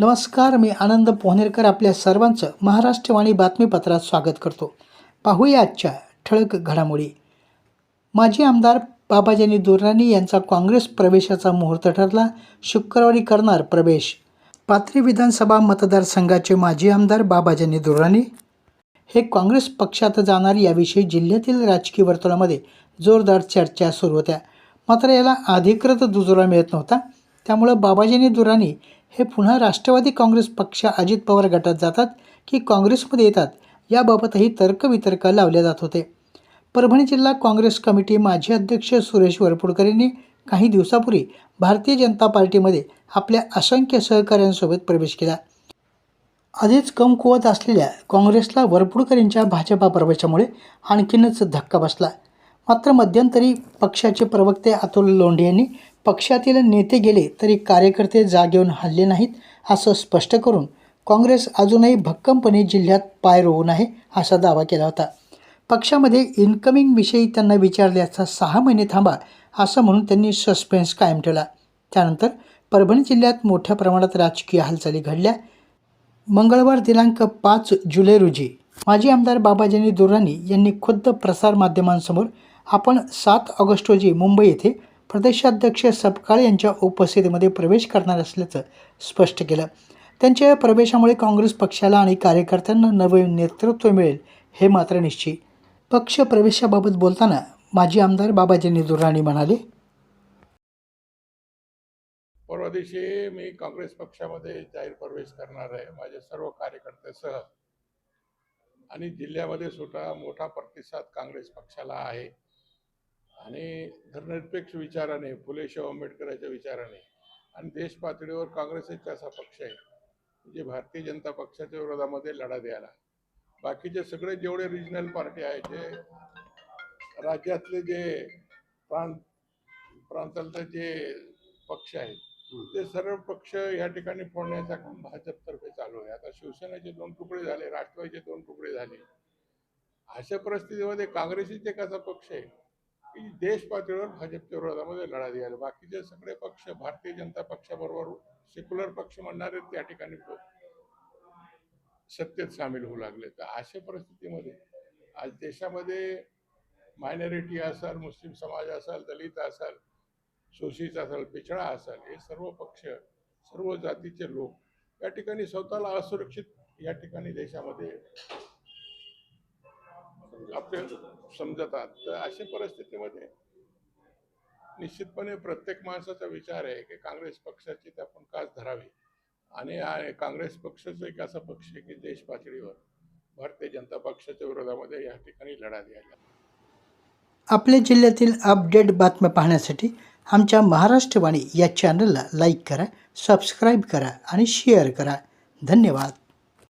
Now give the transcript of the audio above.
नमस्कार मी आनंद पोहनेरकर आपल्या सर्वांचं महाराष्ट्रवाणी बातमीपत्रात स्वागत करतो. पाहूया आजच्या ठळक घडामोडी. माजी आमदार बाबाजानी दुर्राणी यांचा काँग्रेस प्रवेशाचा मुहूर्त ठरला. शुक्रवारी करणार प्रवेश. पाथरी विधानसभा मतदारसंघाचे माजी आमदार बाबाजानी दुर्राणी. हे काँग्रेस पक्षात जाणार याविषयी जिल्ह्यातील राजकीय वर्तुळामध्ये जोरदार चर्चा सुरू होत्या. मात्र याला अधिकृत दुजोरा मिळत नव्हता. त्यामुळं बाबाजानी दुराणी हे पुन्हा राष्ट्रवादी काँग्रेस पक्ष अजित पवार गटात जातात की काँग्रेसमध्ये येतात याबाबतही तर्कवितर्क लावले जात होते. परभणी जिल्हा काँग्रेस कमिटी माजी अध्यक्ष सुरेश वरपुडकर यांनी काही दिवसापूर्वी भारतीय जनता पार्टीमध्ये आपल्या असंख्य सहकाऱ्यांसोबत प्रवेश केला. आधीच कमकुवत असलेल्या काँग्रेसला वरपुडकर यांच्या भाजपा प्रवेशामुळे आणखीनच धक्का बसला. मात्र मध्यंतरी पक्षाचे प्रवक्ते अतुल लोंढे यांनी पक्षातील नेते गेले तरी कार्यकर्ते जागेहून हल्ले नाहीत असं स्पष्ट करून काँग्रेस अजूनही भक्कमपणे जिल्ह्यात पाय रोवून आहे असा दावा केला होता. पक्षामध्ये इन्कमिंगविषयी त्यांना विचारल्याचा सहा महिने थांबा असं म्हणून त्यांनी सस्पेन्स कायम ठेवला. त्यानंतर परभणी जिल्ह्यात मोठ्या प्रमाणात राजकीय हालचाली घडल्या. मंगळवार दिनांक पाच जुलै रोजी माजी आमदार बाबाजानी दुर्रानी यांनी खुद्द प्रसारमाध्यमांसमोर आपण सात ऑगस्ट रोजी मुंबई येथे प्रदेशाध्यक्ष सपकाळ यांच्या उपस्थितीमध्ये प्रवेश करणार असल्याचं स्पष्ट केलं. त्यांच्या या प्रवेशामुळे काँग्रेस पक्षाला आणि कार्यकर्त्यांना नवे नेतृत्व मिळेल हे मात्र निश्चित. पक्ष प्रवेशाबाबत बोलताना माजी आमदार बाबाजी दुर्राणी म्हणाले परवा दिवशी मी काँग्रेस पक्षामध्ये जाहीर प्रवेश करणार आहे माझे सर्व कार्यकर्त्यासह आणि जिल्ह्यामध्ये सुद्धा मोठा प्रतिसाद काँग्रेस पक्षाला आहे. आणि धर्मनिरपेक्ष विचाराने फुले शाहू आंबेडकरांच्या विचाराने आणि देश पातळीवर काँग्रेस एक असा पक्ष आहे जे भारतीय जनता पक्षाच्या विरोधामध्ये लढा द्यायला. बाकीचे सगळे जेवढे रिजनल पार्टी आहेत जे राज्यातले जे प्रांत प्रांतातले जे पक्ष आहेत ते सर्व पक्ष या ठिकाणी फोडण्याचा काम भाजपतर्फे चालू आहे. आता शिवसेनेचे दोन तुकडे झाले राष्ट्रवादीचे दोन तुकडे झाले. अशा परिस्थितीमध्ये काँग्रेसच एक असा पक्ष आहे? की देश पातळीवर भाजपच्या विरोधामध्ये लढा द्यायला. बाकीचे सगळे पक्ष भारतीय जनता पक्षाबरोबर सेक्युलर पक्ष म्हणणारे त्या ठिकाणी सत्तेत सामील होऊ लागले. तर अशा परिस्थितीमध्ये आज देशामध्ये मायनॉरिटी असाल मुस्लिम समाज असाल दलित असाल शोषित असाल पिछडा असाल हे सर्व पक्ष सर्व जातीचे लोक या ठिकाणी स्वतःला असुरक्षित या ठिकाणी देशामध्ये आपले समजतात. तर अशा परिस्थितीमध्ये निश्चितपणे प्रत्येक माणसाचा विचार आहे की काँग्रेस पक्षाची ते आपण कास धरावी? आणि काँग्रेस पक्षच एक असा पक्ष आहे की देश पातळीवर भारतीय जनता पक्षाच्या विरोधामध्ये या ठिकाणी लढा द्यायला. आपल्या जिल्ह्यातील अपडेट बातम्या पाहण्यासाठी आमच्या महाराष्ट्रवाणी या चॅनलला लाईक करा सबस्क्राईब करा आणि शेअर करा. धन्यवाद.